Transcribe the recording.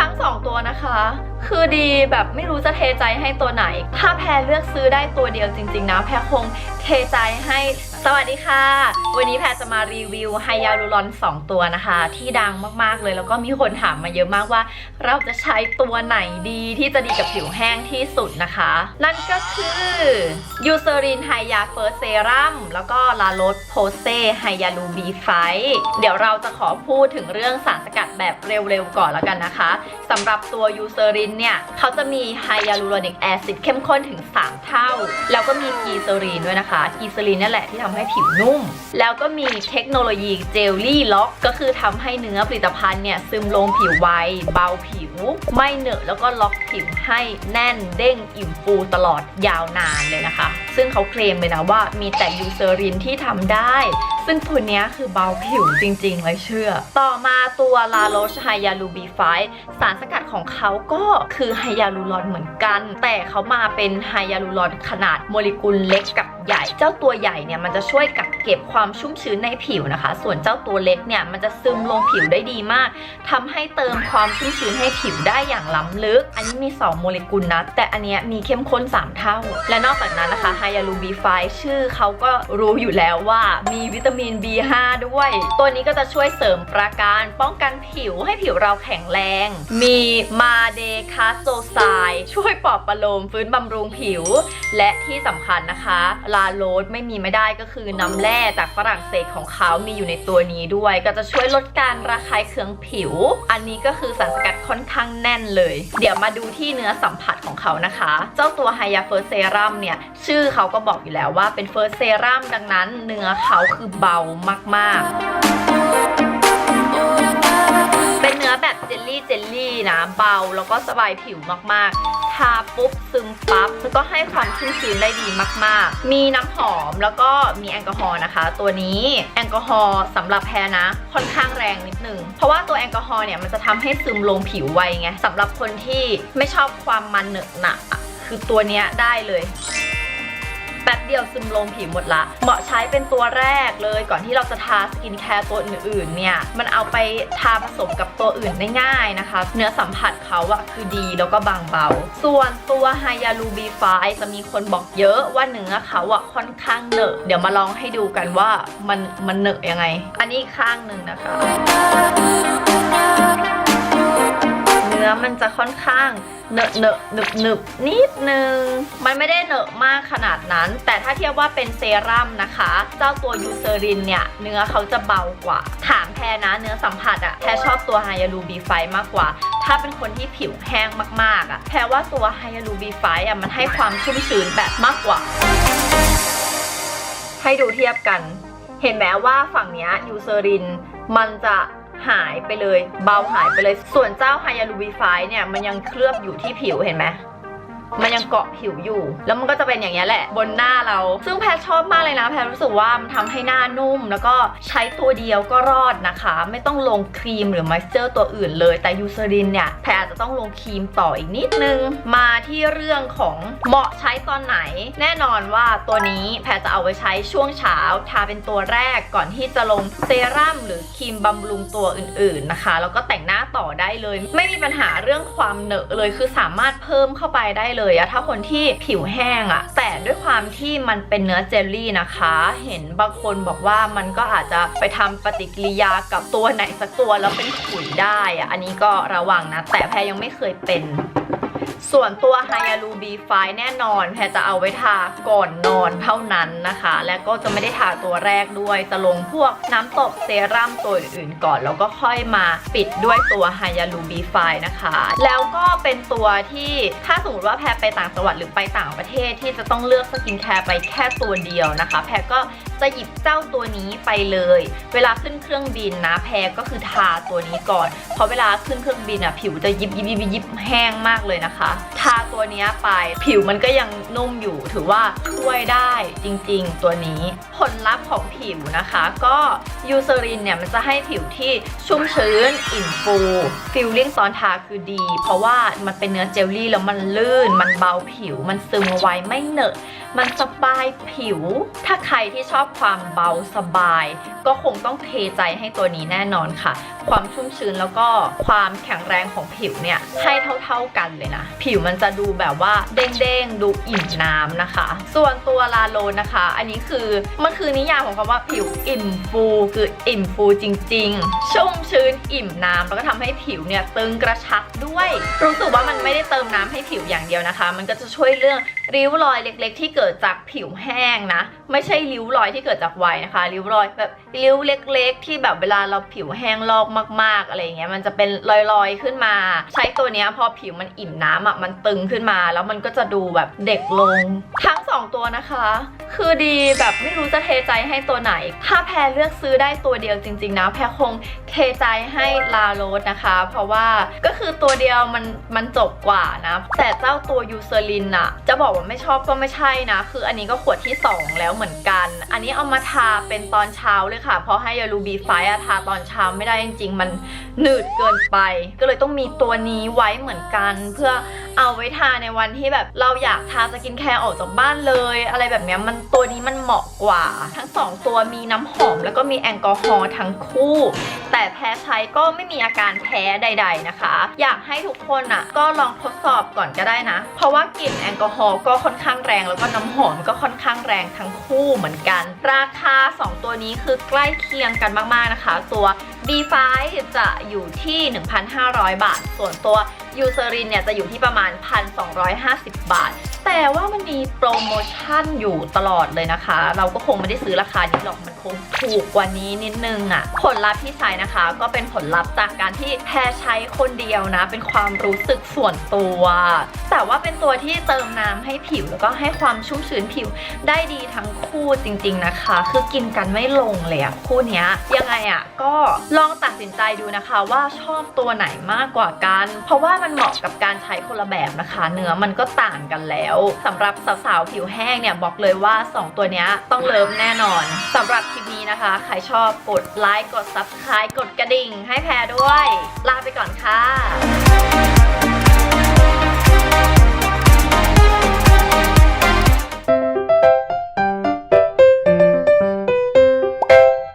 ทั้งสองตัวนะคะ คือดีแบบไม่รู้จะเทใจให้ตัวไหน ถ้าแพรเลือกซื้อได้ตัวเดียวจริง ๆ นะ แพรคงเทใจให้ สวัสดีค่ะ วันนี้แพรจะมารีวิวไฮยาลูรอน 2 ตัวนะคะ ที่ดังมากๆเลย แล้วก็มีคนถามมาเยอะมากว่า เราจะใช้ตัวไหนดีที่จะดีกับผิวแห้งที่สุดนะคะ นั่นก็คือยูเซรินไฮยาเฟิร์สเซรั่มแล้วก็ลาโรสโพเซไฮยาลูบีไฟเดี๋ยวเราจะขอพูดถึงเรื่องสารสกัดแบบเร็วๆก่อนแล้วกันนะคะสำหรับตัวยูเซรินเนี่ยเขาจะมีไฮยาลูรอนิกแอซิดเข้มข้นถึง 3 เท่า แล้วก็มีกีเซอรินด้วยนะคะกีเซอรินนี่แหละที่ทำให้ผิวนุ่ม แล้วก็มีเทคโนโลยีเจลลี่ล็อก ก็คือทำให้เนื้อผลิตภัณฑ์เนี่ยซึมลงผิวไวเบาผิว ไม่เหนอะแล้วก็ล็อกผิวให้แน่นเด้งอิ่มฟูตลอดยาวนานเลยนะคะ ซึ่งเขาเคลมเลยนะว่ามีแต่ยูเซอรินที่ทำได้ ซึ่งตัวนี้คือเบาผิวจริงๆเลยเชื่อ ต่อมาตัวลาโรชไฮยาลูบีไฟสารสกัดของเขาก็คือไฮยาลูรอนเหมือนกัน แต่เขามาเป็นไฮยาลูรอนขนาดโมเลกุลเล็กกับใหญ่ เจ้าตัวใหญ่เนี่ยมันจะช่วยกักเก็บความชุ่มชื้นในผิวนะคะ ส่วนเจ้าตัวเล็กเนี่ยมันจะซึมลงผิวได้ดีมากทำให้เติมความชุ่มชื้นให้ผิวได้อย่างล้ำลึก อันนี้มี 2 โมเลกุลนะ แต่อันเนี้ยมีเข้มข้น 3 เท่า และนอกจากนั้นนะคะไฮยาลูบีไฟชื่อเขาก็รู้อยู่แล้วว่ามีวิตามิน B5 ด้วย ตัวนี้ก็จะช่วยเสริมประการป้องกันผิวให้ผิวเราแข็งแรง มีมาเดคาโซไซช่วยปลอบประโลมฟื้นบำรุงผิว และที่สำคัญนะคะ ลาโรสไม่มีไม่ได้ก็คือน้ำแร่จากฝรั่งเศสของเขามีอยู่ในตัวนี้ด้วย ก็จะช่วยลดการระคายเคืองผิว อันนี้ก็คือสารสกัดค่อนข้างแน่นเลย เดี๋ยวมาดูที่เนื้อสัมผัสของเขานะคะ เจ้าตัวไฮยาเฟอร์เซรั่มเนี่ย ชื่อเขาก็บอกอยู่แล้วว่าเป็นเฟอร์เซรั่มดังนั้น เนื้อเขาคือเบามากๆ เจลลี่เจลลี่นะเบา แล้วก็สบายผิวมากๆ ทาปุ๊บซึมปั๊บแล้วก็ให้ความชุ่มชื้นได้ดีมาก ๆ มีน้ำหอมแล้วก็มีแอลกอฮอล์นะคะ ตัวนี้แอลกอฮอล์สำหรับแพรนะค่อนข้างแรงนิดนึง เพราะว่าตัวแอลกอฮอล์เนี่ยมันจะทำให้ซึมลงผิวไวไงสำหรับคนที่ไม่ชอบความมันเหนอะหนะคือตัวนี้ได้เลย ป๊บเดียวซึมลงผิวหมดละ เหมาะใช้เป็นตัวแรกเลยก่อนที่เราจะทาสกินแคร์ตัวอื่นๆเนี่ย มันเอาไปทาผสมกับตัวอื่นได้ง่ายนะคะ เนื้อสัมผัสเขาอะคือดีแล้วก็บางเบา ส่วนตัวไฮยาลูบีไฟจะมีคนบอกเยอะว่าเนื้อเขาอะค่อนข้างเหนอะ เดี๋ยวมาลองให้ดูกันว่ามันมันเหนอะยังไง อันนี้ข้างหนึ่งนะคะ นื้อมันจะค่อนข้างเนอะเนอะหนึบหนึบนิดนึง มันไม่ได้เนอะมากขนาดนั้น แต่ถ้าเทียบว่าเป็นเซรั่มนะคะ เจ้าตัวยูเซอรินเนี่ย เนื้อเขาจะเบากว่า ถามแพรนะเนื้อสัมผัสอะแพรชอบตัวไฮยาลูบีไฟมากกว่า ถ้าเป็นคนที่ผิวแห้งมากๆอะแพรว่าตัวไฮยาลูบีไฟอะมันให้ความชุ่มชื้นแบบมากกว่า ให้ดูเทียบกัน เห็นไหมว่าฝั่งเนี้ยยูเซอรินมันจะ หายไปเลย เบาหายไปเลย ส่วนเจ้าไฮยาลูบีไฟเนี่ยมันยังเคลือบอยู่ที่ผิวเห็นไหมมันยังเกาะผิวอยู่ แล้วมันก็จะเป็นอย่างนี้แหละ บนหน้าเรา ซึ่งแพรชอบมากเลยนะ แพรรู้สึกว่ามันทำให้หน้านุ่ม แล้วก็ใช้ตัวเดียวก็รอดนะคะ ไม่ต้องลงครีมหรือมอยส์เจอร์ตัวอื่นเลย แต่ยูเซรินเนี่ย แพร ต้องลงครีมต่ออีกนิดนึง มาที่เรื่องของเหมาะใช้ตอนไหน แน่นอนว่าตัวนี้แพรจะเอาไว้ใช้ช่วงเช้าทาเป็นตัวแรกก่อนที่จะลงเซรั่มหรือครีมบำรุงตัวอื่นๆนะคะ แล้วก็แต่งหน้าต่อได้เลย ไม่มีปัญหาเรื่องความเหนอะเลยคือสามารถเพิ่มเข้าไปได้เลยอะถ้าคนที่ผิวแห้งอะแต่ด้วยความที่มันเป็นเนื้อเจลลี่นะคะ เห็นบางคนบอกว่ามันก็อาจจะไปทำปฏิกิริยากับตัวไหนสักตัวแล้วเป็นขุยได้อะอันนี้ก็ระวังนะแต่แพรยังไม่เคยเป็น ส่วนตัวไฮยาลูบีไฟแน่นอนแพรจะเอาไว้ทาก่อนนอนเท่านั้นนะคะ และก็จะไม่ได้ทาตัวแรกด้วย จะลงพวกน้ำตบเซรั่มตัวอื่นๆก่อน แล้วก็ค่อยมาปิดด้วยตัวไฮยาลูบีไฟนะคะ แล้วก็เป็นตัวที่ถ้าสมมติว่าแพรไปต่างจังหวัดหรือไปต่างประเทศที่จะต้องเลือกสกินแคร์ไปแค่ตัวเดียวนะคะ แพรก็ จะหยิบเจ้าตัวนี้ไปเลย เวลาขึ้นเครื่องบินนะแพรก็คือทาตัวนี้ก่อน เพราะเวลาขึ้นเครื่องบินอะผิวจะยิบยิบยิบยิบแห้งมากเลยนะคะ ทาตัวนี้ไปผิวมันก็ยังนุ่มอยู่ ถือว่าช่วยได้จริง ๆ ตัวนี้ ผลลัพธ์ของผิวนะคะ ก็ยูเซรินเนี่ยมันจะให้ผิวที่ชุ่มชื้นอิ่มฟูฟิลลิ่งตอนทาคือดี เพราะว่ามันเป็นเนื้อเจลลี่แล้วมันลื่น มันเบาผิวมันซึมไวไม่เหนอะ มันสบายผิว ถ้าใครที่ชอบความเบาสบาย ก็คงต้องเทใจให้ตัวนี้แน่นอนค่ะความชุ่มชื้นแล้วก็ความแข็งแรงของผิวเนี่ยให้เท่าๆกันเลยนะ ผิวมันจะดูแบบว่าเด้งๆ ดูอิ่มน้ำนะคะ ส่วนตัวลาโลนะคะ อันนี้คือมันคือนิยามของคำว่าผิวอิ่มฟูคืออิ่มฟูจริง ๆ ชุ่มชื้นอิ่มน้ำแล้วก็ทำให้ผิวเนี่ยตึงกระชับด้วย รู้สึกว่ามันไม่ได้เติมน้ำให้ผิวอย่างเดียวนะคะ มันก็จะช่วยเรื่องริ้วรอยเล็ก ๆ ที่เกิดจากผิวแห้งนะ ไม่ใช่ริ้วรอยที่เกิดจากวัยนะคะ ริ้วรอยแบบ ริ้วเล็ก ๆ ที่แบบเวลาเราผิวแห้งลอกมาก ๆ อะไรเงี้ยมันจะเป็นลอยๆขึ้นมา ใช้ตัวเนี้ยพอผิวมันอิ่มน้ำอะมันตึงขึ้นมา แล้วมันก็จะดูแบบเด็กลง ทั้งสองตัวนะคะ คือดีแบบไม่รู้จะเทใจให้ตัวไหน ถ้าแพรเลือกซื้อได้ตัวเดียวจริง ๆ นะ แพรคงเทใจให้ลาโรสนะคะ เพราะว่าก็คือตัวเดียวมันมันจบกว่านะ แต่เจ้าตัวยูเซอรินอะจะบอกว่าไม่ชอบก็ไม่ใช่นะ คืออันนี้ก็ขวดที่ 2 แล้วเหมือนกัน อันนี้เอามาทาเป็นตอนเช้าเลยค่ะ เพราะให้ยาลูบีไฟอะทาตอนเช้าไม่ได้จริง ๆ มันหนืดเกินไป ก็เลยต้องมีตัวนี้ไว้เหมือนกันเพื่อเอาไว้ทาในวันที่แบบเราอยากทาสกินแคร์ออกจากบ้านเลย อะไรแบบนี้มันตัวนี้มันเหมาะกว่า ทั้งสองตัวมีน้ำหอมแล้วก็มีแอลกอฮอล์ทั้งคู่ แต่แพ้ใช้ก็ไม่มีอาการแพ้ใด ๆนะคะ อยากให้ทุกคนอะก็ลองทดสอบก่อนก็ได้นะ เพราะว่ากลิ่นแอลกอฮอล์ก็ค่อนข้างแรง แล้วก็น้ำหอมก็ค่อนข้างแรงทั้งคู่เหมือนกัน ราคา 2 ตัวนี้คือใกล้เคียงกันมากๆนะคะ ตัว B5 จะอยู่ที่ 1,500 บาท ส่วนตัวยูเซรินเนี่ยจะอยู่ที่ประมาณ 1,250 บาท แต่ว่ามันมีโปรโมชั่นอยู่ตลอดเลยนะคะ เราก็คงไม่ได้ซื้อราคานี้หรอกมันคงถูกกว่านี้นิดนึงอะ่ะ ผลลัพธ์ที่ใช้นะคะ ก็เป็นผลลัพธ์จากการที่แพรใช้คนเดียวนะ เป็นความรู้สึกส่วนตัว แต่ว่าเป็นตัวที่เติมน้ำให้ผิวแล้วก็ให้ความชุ่มชื้นผิวได้ดีทั้งคู่จริง ๆนะคะ คือกินกันไม่ลงเลยอะคู่นี้ยยังไงอะก็ลองตัดสินใจดูนะคะ ว่าชอบตัวไหนมากกว่ากัน เพราะว่ามันเหมาะกับการใช้คนละแบบนะคะ เนื้อมันก็ต่างกันแล้วสำหรับสาวๆผิวแห้งเนี่ยบอกเลยว่า 2 ตัวนี้ต้องเลิฟแน่นอนสำหรับคลิปนี้นะคะ ใครชอบกดไลค์กด subscribe กดกระดิ่ง ให้แพรด้วย ลาไปก่อนค่ะ